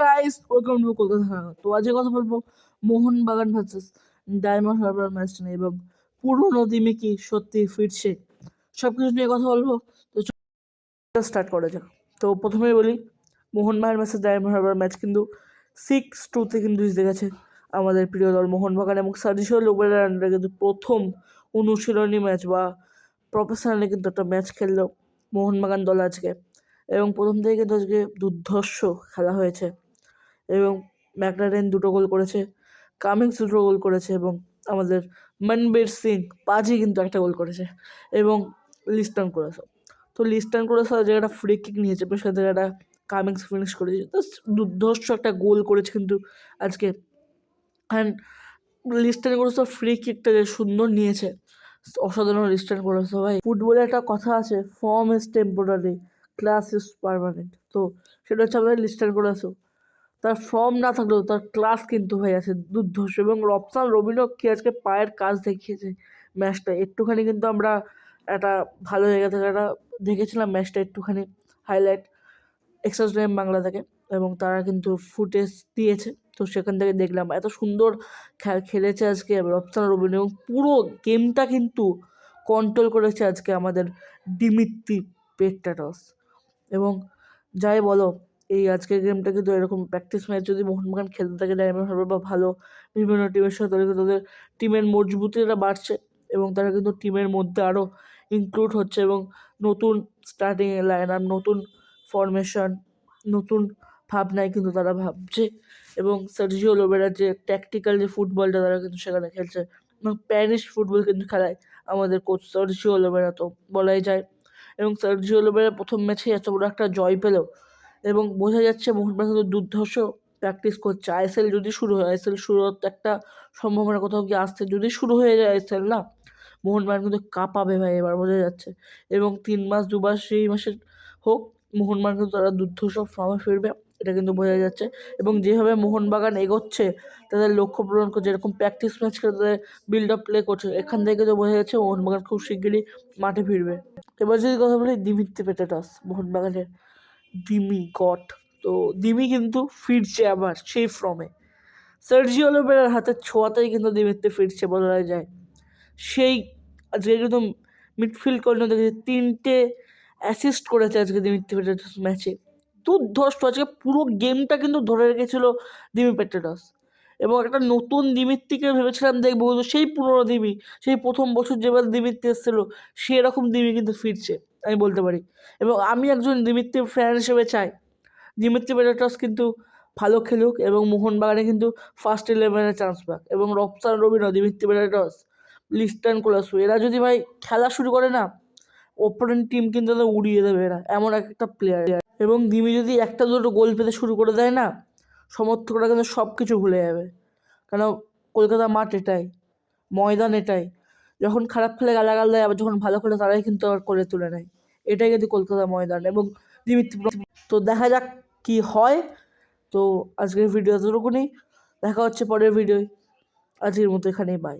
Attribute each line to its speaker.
Speaker 1: Guys welcome to Kolkata তো আজকে কথা বলব Mohun Bagan versus diamond Harbour match নিয়ে এবং পুরনো দিমে কি সত্যি ফিরছে সব কিছু নিয়ে কথা বলব। তো স্টার্ট করা যাক। তো প্রথমেই বলি Mohun Bagan versus diamond Harbour match কিন্তু সিক্স টুতে কিন্তু জিতে গেছে আমাদের প্রিয় দল মোহনবাগান এবং সার্জিও লোবেলার আন্ডারে কিন্তু প্রথম অনুশীলনী ম্যাচ বা প্রফেশনালি কিন্তু একটা ম্যাচ খেললো মোহনবাগান দল আজকে। এবং প্রথম থেকে কিন্তু আজকে দুর্ধর্ষ খেলা হয়েছে। এবং ম্যাকলারেন দুটো গোল করেছে, কামিংস দুটো গোল করেছে এবং আমাদের মনবীর সিং পাজি কিন্তু একটা গোল করেছে এবং লিস্টন করেছে তো লিস্টন করেছে জায়গাটা ফ্রি কিক নিয়েছে, এবং সে জায়গাটা কামিংস ফিনিশ করেছে। তো দুর্ধর্ষ একটা গোল করেছে কিন্তু আজকে। অ্যান্ড লিস্টন করেছে ফ্রি কিকটা যে সুন্দর নিয়েছে, অসাধারণ লিস্টন করেছে ভাই। ফুটবলে একটা কথা আছে form is temporary class is permanent তো সেটা হচ্ছে আমাদের লিস্টার করে আসো তার ফর্ম না থাকলেও তার ক্লাস কিন্তু হয়ে আছে দুর্ধর্ষ এবং রপসান কি আজকে পায়ের কাজ দেখিয়েছে ম্যাচটা। একটুখানি কিন্তু আমরা একটা ভালো জায়গা থেকে একটা দেখেছিলাম ম্যাচটা একটুখানি হাইলাইট এক্সাস টাইম বাংলা থেকে এবং তারা কিন্তু ফুটেজ দিয়েছে। তো সেখান থেকে দেখলাম এত সুন্দর খেলেছে আজকে রপসান রবিন এবং পুরো গেমটা কিন্তু কন্ট্রোল করেছে আজকে আমাদের ডিমিত্রি পেট্টাটস এবং যাই বলো এই আজকের গেমটা কিন্তু এরকম প্র্যাকটিস ম্যাচ যদি মোহনবাগান খেলতে থাকে ডায়মন্ড হারবার বা ভালো। বিভিন্ন টিমের সাথে তাহলে তাদের টিমের মজবুতিটা বাড়ছে এবং তারা কিন্তু টিমের মধ্যে আরও ইনক্লুড হচ্ছে এবং নতুন স্টার্টিং লাইন আপ নতুন ফরমেশন নতুন ভাবনায় কিন্তু তারা ভাবছে এবং সার্জিও লোবেরার যে ট্যাকটিক্যাল যে ফুটবলটা তারা কিন্তু সেখানে খেলছে এবং প্যানিশ ফুটবল কিন্তু খেলায় আমাদের কোচ সার্জিও লোবেরা তো বলাই যায় এবং সার্জিও লোবেরা প্রথম ম্যাচেই এত বড় একটা জয় পেল এবং বোঝা যাচ্ছে মোহনবাগান কিন্তু দুর্ধর্ষ প্র্যাকটিস করছে। আইএসএল যদি শুরু হয় আইএসএল শুরু একটা সম্ভাবনা কোথাও কি আসছে। যদি শুরু হয়ে যায় আইএসএল না মোহনবাগান কিন্তু কাঁপাবে ভাই এবার, বোঝা যাচ্ছে। এবং তিন মাস, দু মাস, সেই মাসের হোক মোহনবাগান কিন্তু তারা দুর্ধর্ষ ফর্মে ফিরবে, এটা কিন্তু বোঝা যাচ্ছে। এবং যেভাবে মোহনবাগান এগোচ্ছে, তাদের লক্ষ্য পূরণ করছে এরকম প্র্যাকটিস ম্যাচ খেলে তাদের বিল্ড আপ প্লে করছে, এখান থেকে তো বোঝা যাচ্ছে মোহনবাগান খুব শিগগিরই মাঠে ফিরবে। এবার যদি কথা বলি দিমিত্রি পেটাটাস মোহনবাগানের দিমি গট। তো দিমি কিন্তু ফিরছে আবার, সেই ফর্মে সার্জিও লোবেরার হাতের ছোঁয়াতেই কিন্তু দিমিত্রি ফিরছে বলা যায়। সেই আজকে কিন্তু মিডফিল্ড করে দেখেছি তিনটে অ্যাসিস্ট করেছে আজকে দিমিত্রি পেটাটাস ম্যাচে দুর্ধর্ষ, আজকে পুরো গেমটা কিন্তু ধরে রেখেছিল দিমি পেট্রাটাস এবং একটা নতুন দিমিত্রিকে ভেবেছিলাম দেখব, কিন্তু সেই পুরনো দিমি, সেই প্রথম বছর যেবার দিমিত্রি এসেছিল, সেরকম দিমি কিন্তু ফিরছে। আমি বলতে পারি। এবং আমি একজন দিমিত্রি ফ্যান হিসেবে চাই। দিমিত্রি পেট্রাটাস কিন্তু ভালো খেলুক এবং মোহনবাগানে কিন্তু ফার্স্ট ইলেভেনে চান্স পাক এবং রফসান রবিন দিমিত্রি পেট্রাটাস লিস্টান কোলাসু, এরা যদি ভাই খেলা শুরু করে না ওপরেন্ট টিম কিন্তু উড়িয়ে দেবে এরা। এমন একটা প্লেয়ার এবং দিমি যদি একটা দুটো গোল পেতে শুরু করে দেয় না, সমর্থকরা কিন্তু সব কিছু ভুলে যাবে। কেন? কলকাতা মাঠ এটাই, ময়দান এটাই। যখন খারাপ খেলে গালাগাল দেয়, আবার যখন ভালো খেলে তারাই কিন্তু আবার করে তুলে নেয়। এটাই কিন্তু কলকাতা ময়দান এবং তো দেখা যাক কি হয়। তো আজকের ভিডিও এতটুকুনি। দেখা হচ্ছে পরের ভিডিও আজকের মতো এখানেই বাই